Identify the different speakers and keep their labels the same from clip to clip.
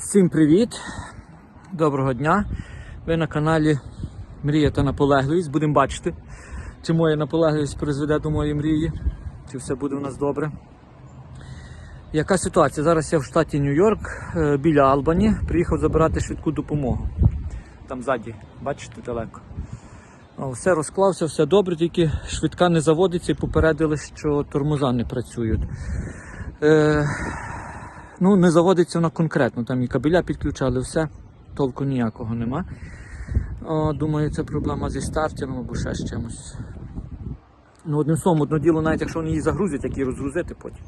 Speaker 1: Всім привіт! Доброго дня! Ви на каналі Мрія та наполегливість. Будемо бачити, чи моя наполегливість призведе до моєї мрії, чи все буде у нас добре. Яка ситуація? Зараз я в штаті Нью-Йорк е, біля Албані. Приїхав забирати швидку допомогу. Там ззаді, бачите, далеко. Все розклався, все добре, тільки швидка не заводиться і попередили, що тормоза не працюють. Е, ну, не заводиться вона конкретно, там і кабеля підключали, все, толку ніякого нема. О, думаю, це проблема зі стартером або ще з чимось. Ну, одним словом, одно діло, навіть якщо вони її загрузять, як її розгрузити потім.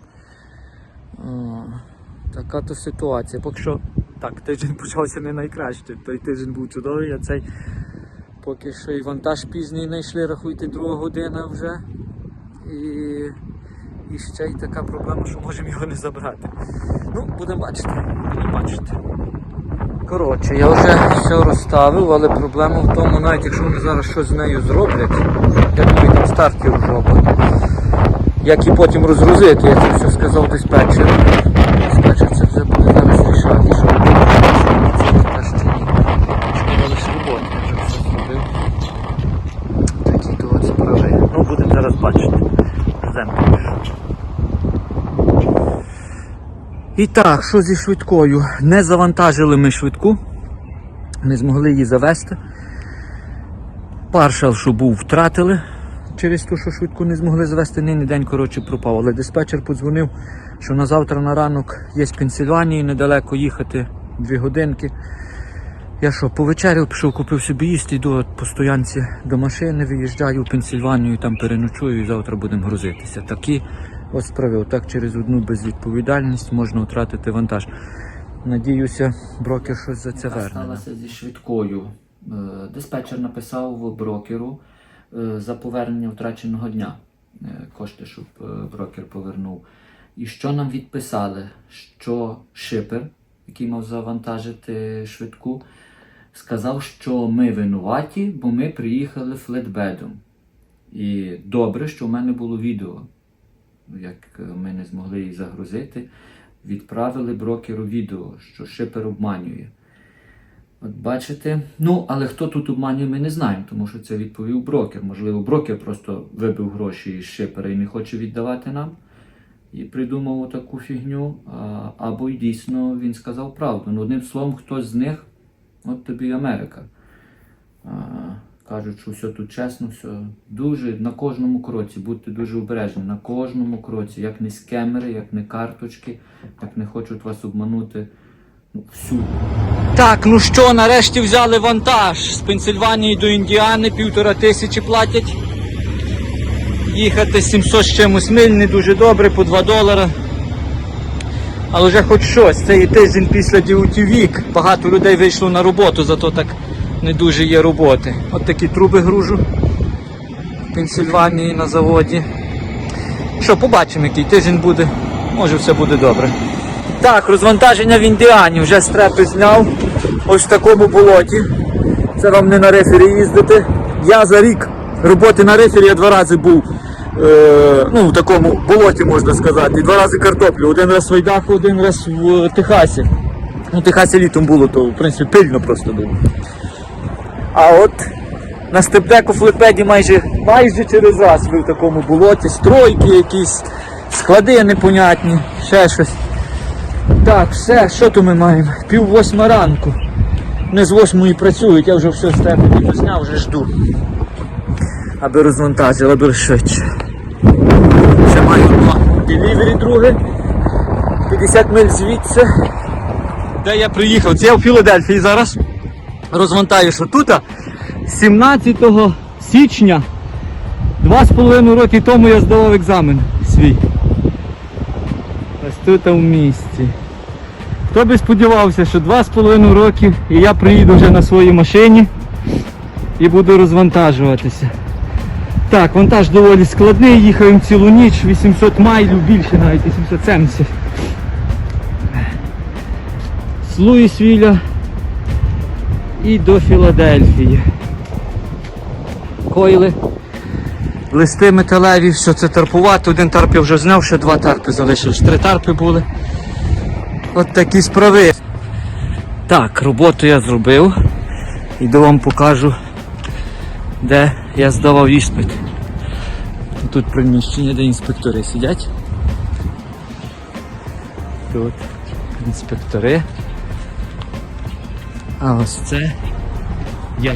Speaker 1: Така то ситуація. Поки що так, тиждень почався не найкраще. Той тиждень був чудовий, а цей поки що і вантаж пізній знайшли, рахуйте, друга година вже. І, і ще й така проблема, що можемо його не забрати. Ну, будемо бачити, будемо бачити. Коротше, я вже все розставив, але проблема в тому, навіть якщо вони зараз щось з нею зроблять, я думаю, там стартів жопа. Як і потім розгрузити, я це все сказав диспетчеру. Диспетчер це вже буде зараз рішати, що це та ще ні. Сказали, що роботи, я вже все зробив. Такі то от справи. Ну, будемо зараз бачити. Ждемо. І так, що зі швидкою? Не завантажили ми швидку, не змогли її завести. Паршал, що був, втратили через те, що швидку не змогли завести. Нині день коротше пропав. Але диспетчер подзвонив, що на завтра на ранок є з Пенсильванії, недалеко їхати дві годинки. Я що, повечеряв, пішов, купив собі їсти, йду по стоянці до машини, виїжджаю в Пенсильванію, там переночую і завтра будемо грузитися. Такі от справи. Отак через одну безвідповідальність можна втратити вантаж. Надіюся, брокер щось за це верне. Сталося зі швидкою. Е, Диспетчер написав брокеру е, за повернення втраченого дня. е, Кошти, щоб брокер повернув. І що нам відписали? Що шипер, який мав завантажити швидку, сказав, що ми винуваті, бо ми приїхали флетбедом. І добре, що в мене було відео, як е, ми не змогли її загрузити. Відправили брокеру відео, що шипер обманює. От бачите, ну але хто тут обманює, ми не знаємо, тому що це відповів брокер. Можливо, брокер просто вибив гроші із шипера і не хоче віддавати нам. І придумав таку фігню. Або й дійсно він сказав правду. Ну, одним словом, хтось з них, от тобі Америка. Кажуть, що все тут чесно, все дуже на кожному кроці, будьте дуже обережні, на кожному кроці, як не скемери, як не карточки, як не хочуть вас обманути. Ну, всюди. Так, ну що, нарешті взяли вантаж з Пенсильванії до Індіани, півтора тисячі платять. Їхати 700 з чимось миль, не дуже добре, по 2 долара. Але вже хоч щось, це і тиждень після DUT Week. Багато людей вийшло на роботу, зато так не дуже є роботи. От такі труби гружу в Пенсильванії на заводі. Що, побачимо, який тиждень буде. Може все буде добре. Так, розвантаження в Індіані. Вже стрепи зняв. Ось в такому болоті. Це вам не на рефері їздити. Я за рік роботи на рефері я два рази був. Е, ну, в такому болоті можна сказати. Два рази картоплю. Один раз в Айдаху, один раз в Техасі. Ну, Техасі літом було, то в принципі пильно просто було. А от на степдеку флепеді майже, майже через раз ви в такому болоті, стройки якісь, склади непонятні, ще щось. Так, все, що то ми маємо? Пів восьма ранку. Не з восьмої працюють, я вже все з тебе позняв, вже жду. Аби розвантажили, аби швидше. Ще маю одно делівері друге. 50 миль звідси. Де я приїхав? Це я в Філадельфії зараз. Розвантаю, що тут 17 січня, два з половиною роки тому я здавав екзамен свій. Ось тут в місті. Хто би сподівався, що два з половиною роки і я приїду вже на своїй машині і буду розвантажуватися. Так, вантаж доволі складний, їхав їм цілу ніч, 800 майлів, більше навіть 870. З Луїсвіля і до Філадельфії. Койли. Листи металеві, все це тарпувати. Один тарп я вже зняв, ще два тарпи залишилось. Три тарпи були. От такі справи. Так, роботу я зробив. Іду вам покажу, де я здавав іспит. Тут приміщення, де інспектори сидять. Тут інспектори. А ось це я.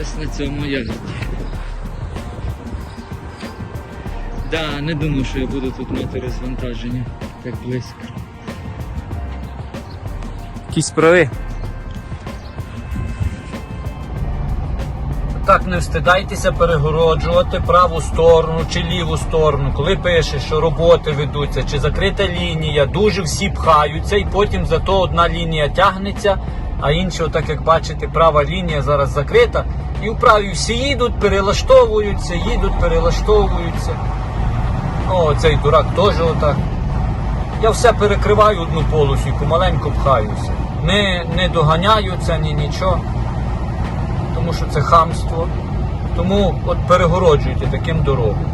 Speaker 1: Ось на цьому ягоді. Да, не думаю, що я буду тут мати розвантаження так близько. Якісь справи. Так не встидайтеся перегороджувати праву сторону чи ліву сторону, коли пишеш, що роботи ведуться, чи закрита лінія, дуже всі пхаються, і потім зато одна лінія тягнеться, а інша, отак як бачите, права лінія зараз закрита. І в правій всі їдуть, перелаштовуються, їдуть, перелаштовуються. О, цей дурак теж отак. Я все перекриваю одну полосу і помаленьку пхаюся. Не, не доганяю це, ні нічого. Тому що це хамство. Тому от перегороджуйте таким дорогу.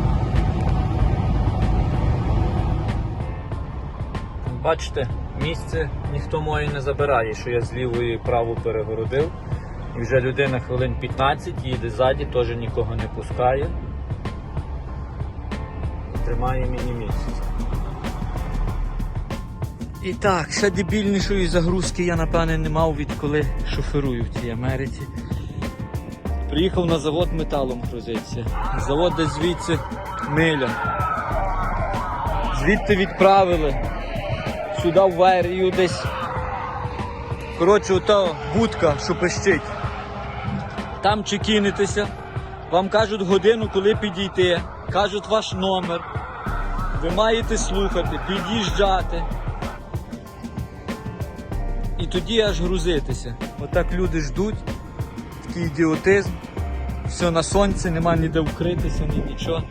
Speaker 1: Бачите, місце ніхто моє не забирає, що я з лівої праву перегородив. І вже людина хвилин 15 їде ззаді, теж нікого не пускає. Тримає мені місце. І так, ще дебільнішої загрузки я напевне не мав відколи шоферую в цій Америці. Приїхав на завод металом грузитися. Завод десь звідси миля. Звідти відправили. Сюди в Вайрію десь. Коротше, ота будка, що пищить. Там чекінитеся. Вам кажуть годину, коли підійти. Кажуть ваш номер. Ви маєте слухати, під'їжджати. І тоді аж грузитися. Отак люди ждуть. Такий ідіотизм. Все на сонці, нема ніде вкритися, ні нічого.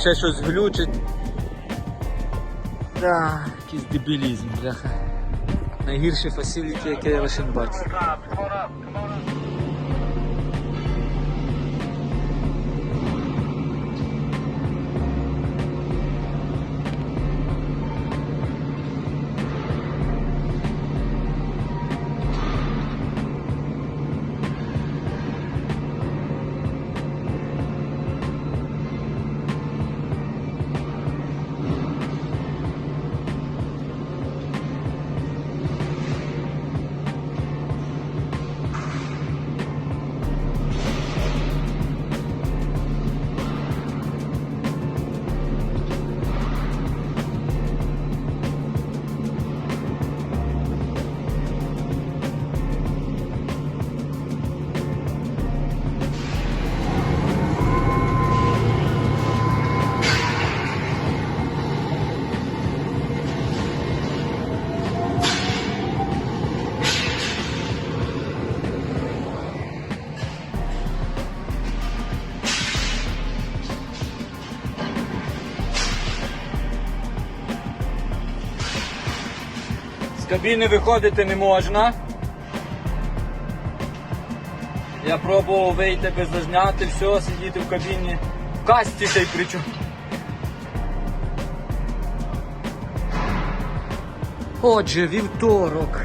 Speaker 1: Ще щось глючить. Да, якийсь дебілізм, бляха. Найгірші фасиліті, яке я лише бачу. Кабіни виходити не можна. Я пробував вийти без зазняти, все, сидіти в кабіні. В касті та й причому. Отже, вівторок.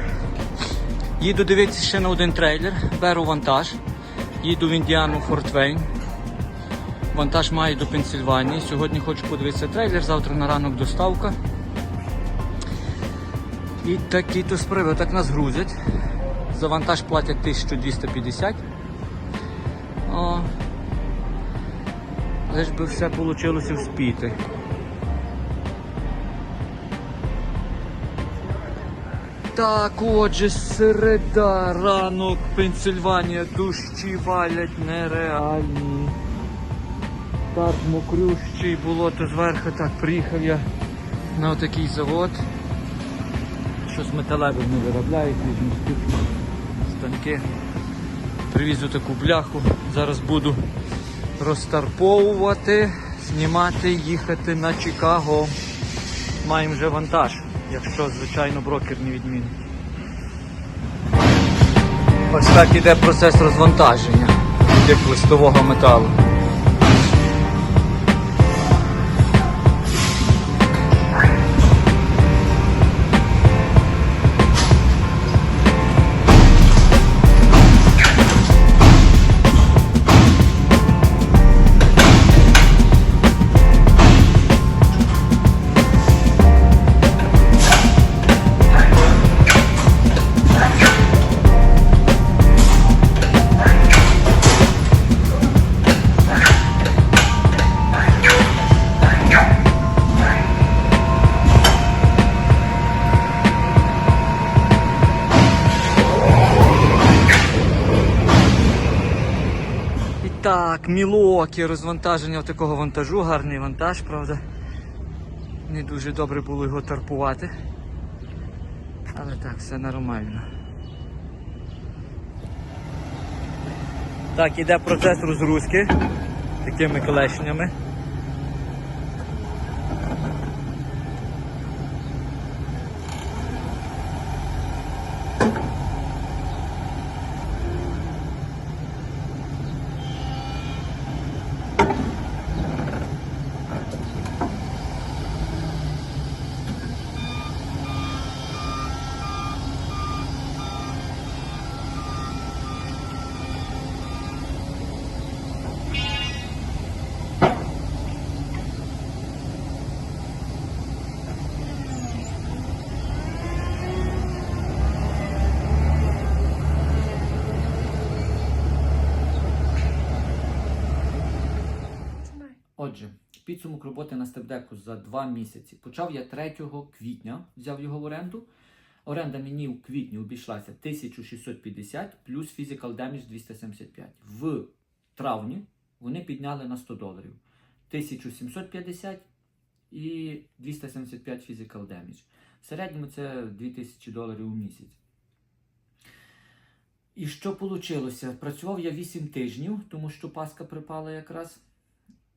Speaker 1: Їду дивитися ще на один трейлер, беру вантаж. Їду в Індіану Фортвейн. Вантаж має до Пенсильванії. Сьогодні хочу подивитися трейлер, завтра на ранок доставка. І такі то справи, так нас грузять. За вантаж платять 1250. О. Лиш би все вийшло вспіти. Так, отже, середа, ранок, Пенсильванія, дощі валять нереальні. Так, мокрющий, болото зверху. Так, приїхав я на отакий завод. Щось металеве не виробляють, станки. Привізу таку бляху. Зараз буду розтарповувати, знімати, їхати на Чикаго. Маємо вже вантаж, якщо, звичайно, брокер не відмінить. Ось так іде процес розвантаження тих листового металу. Так, мілокі розвантаження такого вантажу, гарний вантаж, правда. Не дуже добре було його тарпувати. Але так, все нормально. Так, іде процес розгрузки такими колешнями. Отже, підсумок роботи на степдеку за два місяці. Почав я 3 квітня, взяв його в оренду. Оренда мені у квітні обійшлася 1650 плюс Physical Damage 275. В травні вони підняли на 100 доларів. 1750 і 275 Physical Damage. В середньому це 2000 доларів у місяць. І що вийшло? Працював я 8 тижнів, тому що Паска припала якраз.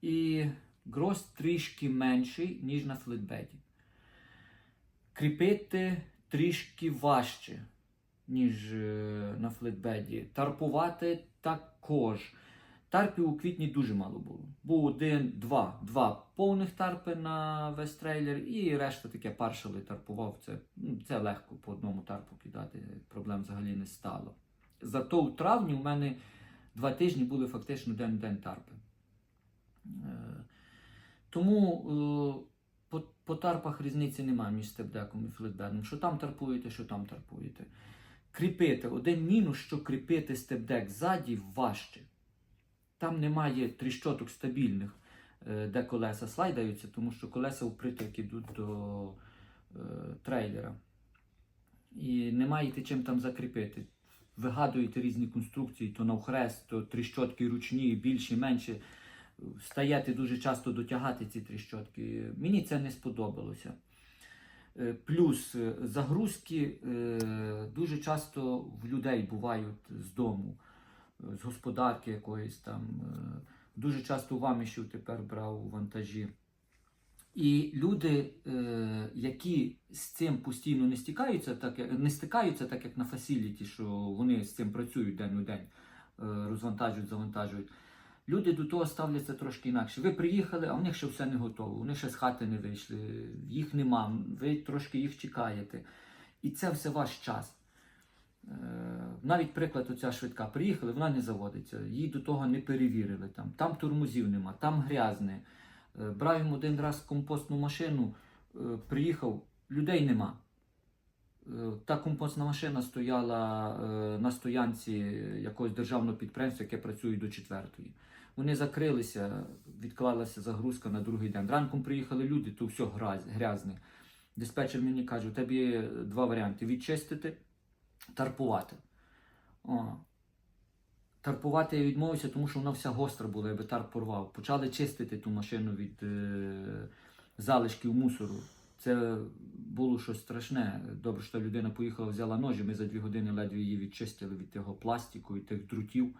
Speaker 1: І гроз трішки менший, ніж на флетбеді. Кріпити трішки важче, ніж е, на флетбеді. Тарпувати також. Тарпів у квітні дуже мало було. Був один, два, два повних тарпи на весь трейлер, і решта таке паршали тарпував. Це, ну, це легко по одному тарпу кидати, проблем взагалі не стало. Зато у травні у мене два тижні були фактично день-день тарпи. Тому е, по, по тарпах різниці немає між степдеком і флетбедом. Що там тарпуєте, що там тарпуєте. Кріпити. Один мінус, що кріпити степдек ззаді важче. Там немає тріщоток стабільних, е, де колеса слайдаються, тому що колеса вприток йдуть до е, трейлера. І не маєте чим там закріпити. Вигадуєте різні конструкції, то навхрест, то тріщотки ручні, більші, менші стаєте дуже часто дотягати ці тріщотки. Мені це не сподобалося. Е, Плюс е, загрузки е, дуже часто в людей бувають з дому, з господарки якоїсь там. Дуже часто в Амішів тепер брав вантажі. І люди, які з цим постійно не стикаються, так не стикаються, так як на фасіліті, що вони з цим працюють день у день, розвантажують, завантажують. Люди до того ставляться трошки інакше. Ви приїхали, а в них ще все не готово. Вони ще з хати не вийшли, їх нема, ви трошки їх чекаєте. І це все ваш час. Е, Навіть приклад, оця швидка. Приїхали, вона не заводиться, її до того не перевірили. Там, там тормозів нема, там грязне. Е, Брав їм один раз компостну машину, е, приїхав, людей нема. Та компостна машина стояла на стоянці якогось державного підприємства, яке працює до четвертої. Вони закрилися, відклалася загрузка на другий день. Ранком приїхали люди, то все грязне. Диспетчер мені каже, у тебе є два варіанти: відчистити, тарпувати. О. Тарпувати я відмовився, тому що вона вся гостра була, я би тарп порвав. Почали чистити ту машину від е, залишків мусору. Це було щось страшне. Добре, що людина поїхала, взяла ножі. Ми за дві години ледве її відчистили від того пластику і тих друтів,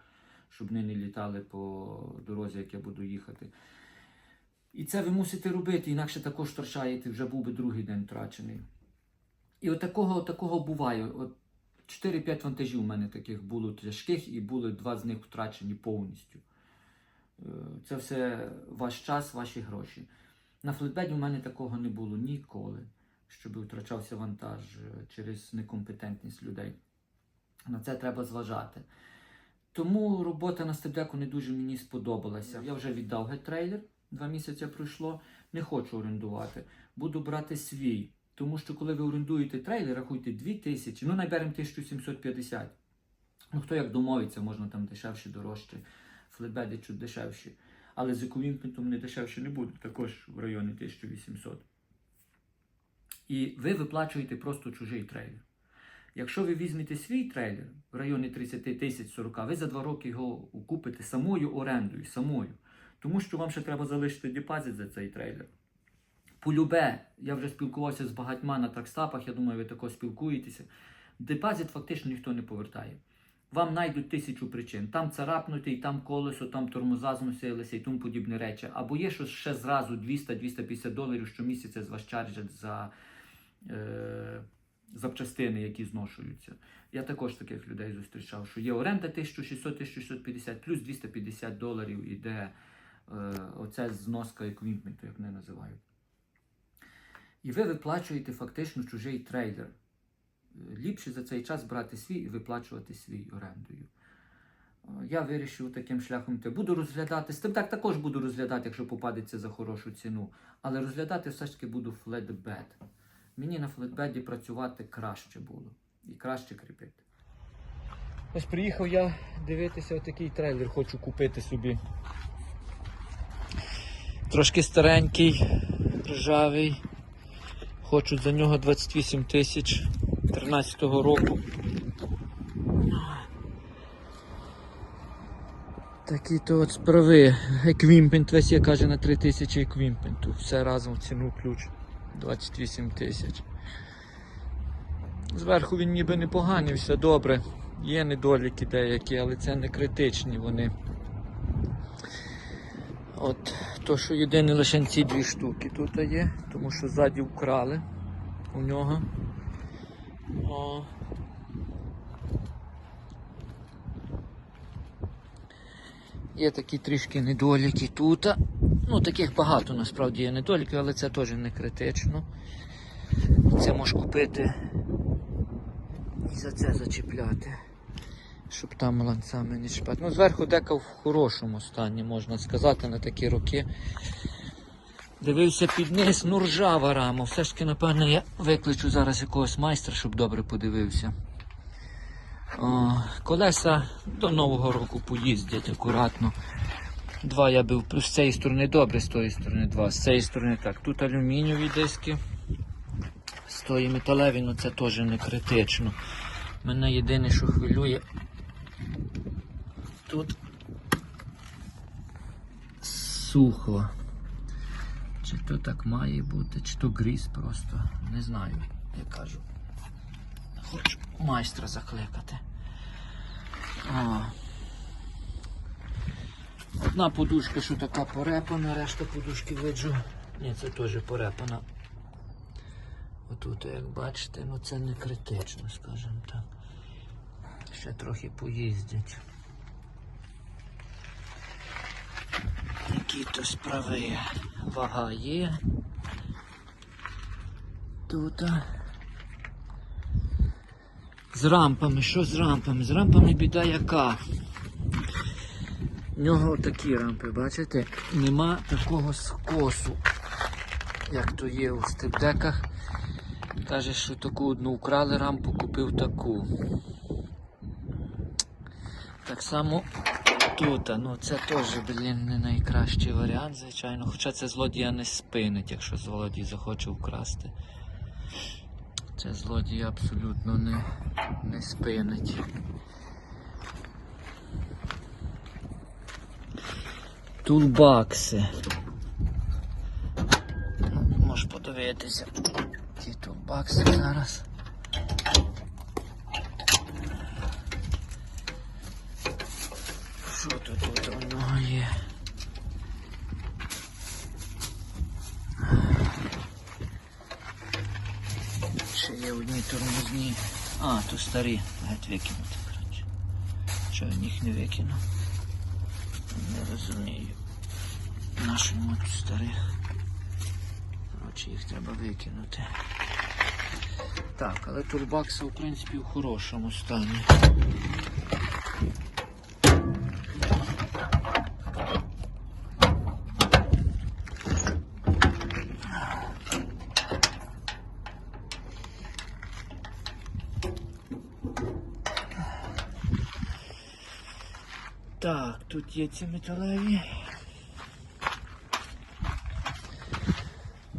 Speaker 1: щоб вони не літали по дорозі, як я буду їхати. І це ви мусите робити, інакше також втрачаєте, вже був би другий день втрачений. І от такого, такого буває. От 4-5 вантажів у мене таких було тяжких, і були два з них втрачені повністю. Е, Це все ваш час, ваші гроші. На флетбеді у мене такого не було ніколи, щоб втрачався вантаж е, через некомпетентність людей. На це треба зважати. Тому робота на стебдеку не дуже мені сподобалася. Я вже віддав геть трейлер, два місяці пройшло, не хочу орендувати. Буду брати свій. Тому що коли ви орендуєте трейлер, рахуйте 2000, ну найберемо 1750. Ну хто як домовиться, можна там дешевше, дорожче, флетбеди чуть дешевші. Але з еквівінкментом не дешевше не буде, також в районі 1800. І ви виплачуєте просто чужий трейлер. Якщо ви візьмете свій трейлер в районі 30 тисяч 40, ви за два роки його купите самою орендою, самою. Тому що вам ще треба залишити депозит за цей трейлер. Полюбе, я вже спілкувався з багатьма на тракстапах, я думаю, ви також спілкуєтеся. Депозит фактично ніхто не повертає. Вам знайдуть тисячу причин. Там царапнутий, там колесо, там тормоза зносилися і тому подібні речі. Або є щось ще зразу 200-250 доларів щомісяця з вас чаржать за е, запчастини, які зношуються. Я також таких людей зустрічав, що є оренда 1600-1650 плюс 250 доларів іде е, оця зноска еквіпменту, як вони називають. І ви виплачуєте фактично чужий трейлер. Е, Ліпше за цей час брати свій і виплачувати свій орендою. Е, Я вирішив таким шляхом йти. Буду розглядати, з тим так також буду розглядати, якщо попадеться за хорошу ціну. Але розглядати все ж таки буду флетбед. Мені на флетбеді працювати краще було і краще кріпити. Ось приїхав я дивитися отакий трейлер, хочу купити собі. Трошки старенький, ржавий. Хочуть за нього 28 тисяч 13 року. Такі то от справи. Еквімпент весь я каже на 3 тисячі еквімпенту. Все разом в ціну ключ 28 тисяч. Зверху він ніби непоганий, все добре. Є недоліки деякі, але це не критичні вони. От, то, що єдине лише ці дві штуки тут є, тому що ззаді вкрали у нього. О. Є такі трішки недоліки тут. Ну, таких багато насправді є недоліків, але це теж не критично. Це можеш купити і за це зачіпляти, щоб там ланцами не чіпати. Ну, зверху дека в хорошому стані, можна сказати, на такі роки. Дивився під низ, ну ржава рама. Все ж таки, напевно, я викличу зараз якогось майстра, щоб добре подивився. О, колеса до Нового року поїздять акуратно. Два я бив з цієї сторони добре, з тої сторони два. З цієї сторони так. Тут алюмінієві диски. З тої металеві, ну це теж не критично. Мене єдине, що хвилює. Тут сухо. Чи то так має бути, чи то гріз просто. Не знаю, я кажу. Хочу майстра закликати. А. Одна подушка, що така порепана, решта подушки виджу. Ні, це теж порепана. Отут, як бачите, ну це не критично, скажімо так. Ще трохи поїздять. Які то справи. Вага є. Тут. З рампами, що з рампами? З рампами біда яка? В нього такі рампи, бачите? Нема такого скосу, як то є у степдеках. Каже, що таку одну украли рампу, купив таку. Так само тут, ну це теж, блін, не найкращий варіант, звичайно. Хоча це злодія не спинить, якщо злодій захоче вкрасти. Це злодій абсолютно не, не спинить. Тулбакси. Можеш подивитися. Ті тулбакси зараз. Що тут тут нього є? Ще є одні тормозні. А, то старі. Геть викинути, коротше. Що я їх не викинув? Розумію. Нашу тут старих. Коротше, їх треба викинути. Так, але турбакси в принципі в хорошому стані. Так, тут є ці металеві.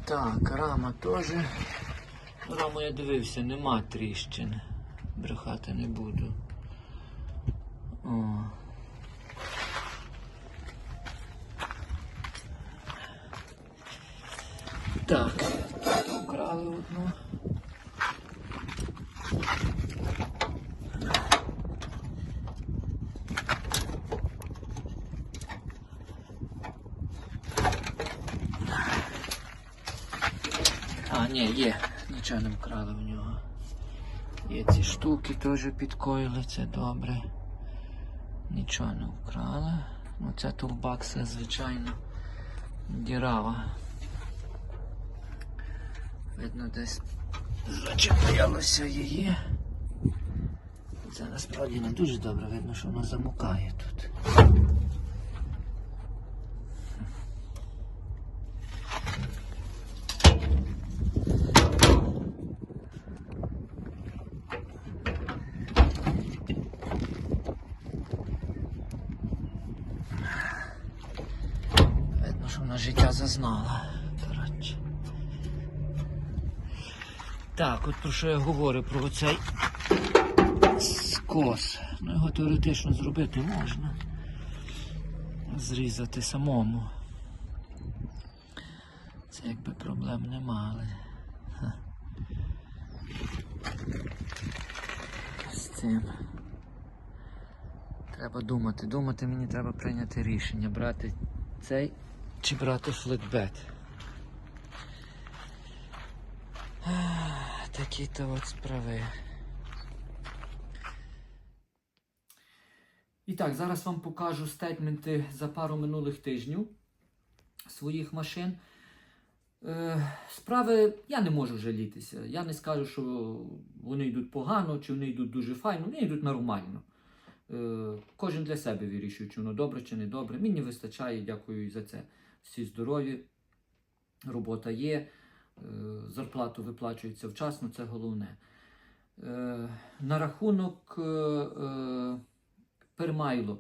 Speaker 1: Так, рама теж. Раму я дивився, нема тріщин. брехати не буду. О. Так, тут украли одну. А, ні, є. Не вкрали в нього. Є ці штуки теж підкоїли, це добре. Нічого не вкрали. Ну ця тулбакса, звичайно, дірава. Видно, десь зачеплялося її. Це насправді не дуже добре, видно, що воно замукає тут. Видно, що вона життя зазнала. Коротше. Так, от про що я говорю, про цей скос. Ну, його теоретично зробити можна. Зрізати самому. Це якби проблем нема, але. З цим. Треба думати. Думати мені треба прийняти рішення, брати цей чи брати флетбет. Такі-то от справи. І так, зараз вам покажу стейтменти за пару минулих тижнів своїх машин. Е, справи я не можу жалітися. Я не скажу, що вони йдуть погано, чи вони йдуть дуже файно, вони йдуть нормально. Е, кожен для себе вирішує, чи воно добре, чи не добре. Мені вистачає, дякую за це. Всі здорові, робота є, зарплату виплачується вчасно, це головне. Е, на рахунок е, е, пермайлу.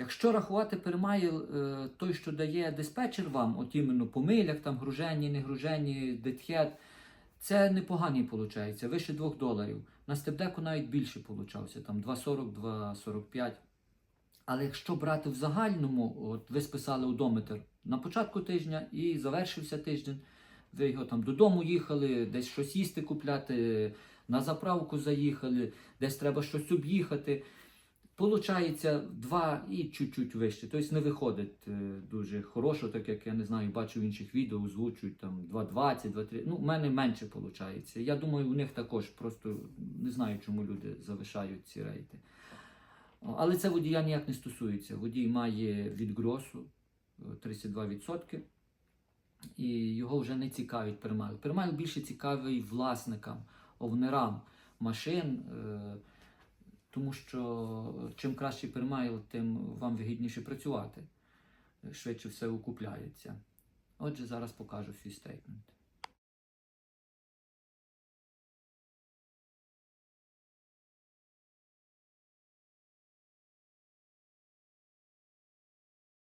Speaker 1: Якщо рахувати пермайл, е, той, що дає диспетчер вам, от іменно по милях, там гружені, не гружені, детхет, це непоганий виходить, вище 2 доларів. На степдеку навіть більше получався, там 2,40, 2,45. Але якщо брати в загальному, от ви списали одометр на початку тижня і завершився тиждень, ви його там додому їхали, десь щось їсти купляти, на заправку заїхали, десь треба щось об'їхати. Получається 2 і чуть-чуть вище. Тобто не виходить е, дуже хорошо, так як я не знаю, бачу в інших відео, озвучують там 2,20, 2,30. Ну, в мене менше виходить. Я думаю, у них також просто не знаю, чому люди завишають ці рейти. Але це водія ніяк не стосується. Водій має від гросу е, 32%. І його вже не цікавить пермайл. Пермайл більше цікавий власникам, овнерам машин. е, тому що чим кращий пермайл, тим вам вигідніше працювати. Швидше все окупляється. Отже, зараз покажу свій стейтмент.